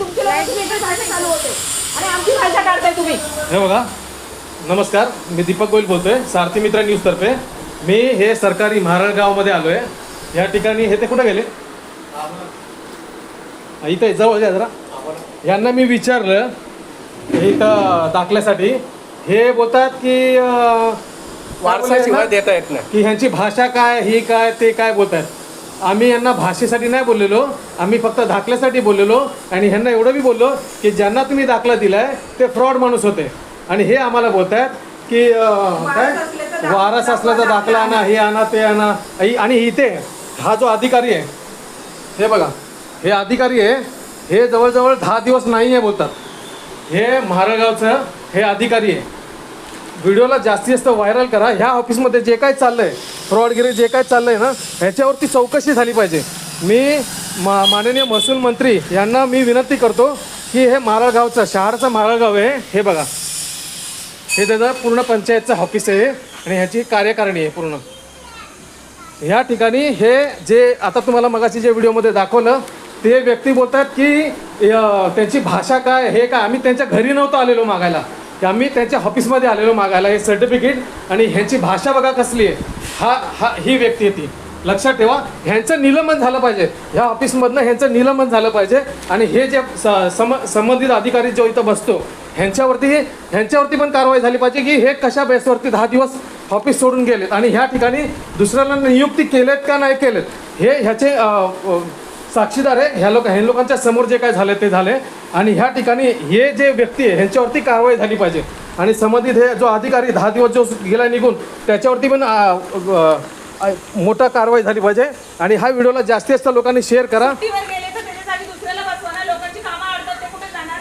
तुमची लोकांची वेगळी भाषा चालू होते. आणि आमची भाषा काढताय तुम्ही. हे बघा नमस्कार मी दीपक गोयल बोलतोय सारथी मित्र न्यूज तर्फे. मी हे सरकारी महाराळ गावामध्ये आलोय. या ठिकाणी हे ते कुठे गेले? इथे आहे, जवळ या जरा. यांना मी विचारलं हे इथं दाखल्यासाठी. हे बोलतात की वारसाशिवाय देता येत नाही. की ह्यांची भाषा काय ही काय ते काय बोलतात? आम्ही यांना भाषेसाठी नाही बोललेलो आम्ही फक्त दाखल्यासाठी बोललेलो आणि ह्यांना एवढं बी बोललो की ज्यांना तुम्ही दाखला दिलाय ते फ्रॉड माणूस होते. आणि हे आम्हाला बोलतात की काय? वारस असल्याचा दाखला- आणा हे आणा ते आणा. आणि इथे हा जो अधिकारी आहे हे बघा हे अधिकारी आहे हे जवळजवळ दहा दिवस नाही आहे बोलतात. हे महारागावचं हे अधिकारी आहे. व्हिडिओला जास्तीत जास्त व्हायरल करा. ह्या ऑफिसमध्ये जे काय चाललं आहे फ्रॉडगिरी जे काय चाललं आहे ना ह्याच्यावरती चौकशी झाली पाहिजे. मी मा माननीय महसूल मंत्री यांना मी विनंती करतो की हे मारळगावचं शहराचं मारळगाव आहे हे बघा. हे त्याचं पूर्ण पंचायतचं ऑफिस आहे आणि ह्याची कार्यकारिणी आहे पूर्ण. ह्या ठिकाणी हे जे आता तुम्हाला मगाशी जे व्हिडिओमध्ये दाखवलं ते व्यक्ती बोलतात की त्यांची भाषा काय हे काय आम्ही त्यांच्या घरी नव्हतो आलेलो मागायला. की आम्ही त्यांच्या ऑफिसमध्ये आलेलो मागायला. हे सर्टिफिकेट आणि ह्यांची भाषा बघा कसली आहे. हा हा ही व्यक्ती आहे ती. लक्षात ठेवा ह्यांचं निलंबन झालं पाहिजे. ह्या ऑफिसमधनं ह्यांचं निलंबन झालं पाहिजे. आणि हे जे स- सम संबंधित अधिकारी जो इथं बसतो ह्यांच्यावरती ह्यांच्यावरती पण कारवाई झाली पाहिजे की हे कशा बेसवरती दहा दिवस ऑफिस सोडून गेलेत. आणि ह्या ठिकाणी दुसऱ्याला नियुक्ती केलेत का नाही केलेत हे ह्याचे साक्षीदार आहे. ह्या लोक ह्या लोकांच्या समोर जे काय झालं ते झाले आणि ह्या ठिकाणी हे जे व्यक्ती आहे ह्यांच्यावरती कारवाई झाली पाहिजे. आणि संबंधित हे जो अधिकारी दहा दिवस जो गेला निघून त्याच्यावरती पण मोठा कारवाई झाली पाहिजे. आणि हा व्हिडिओला जास्तीत जास्त लोकांनी शेअर करा. कुठे जाणार?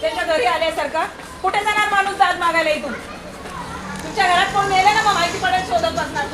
त्यांच्या घरी आल्यासारखं. कुठे जाणार माणूस दाद मागायला इथून? तुमच्या घरात कोण मेले ना मग माहिती पडेल शोधत बसणार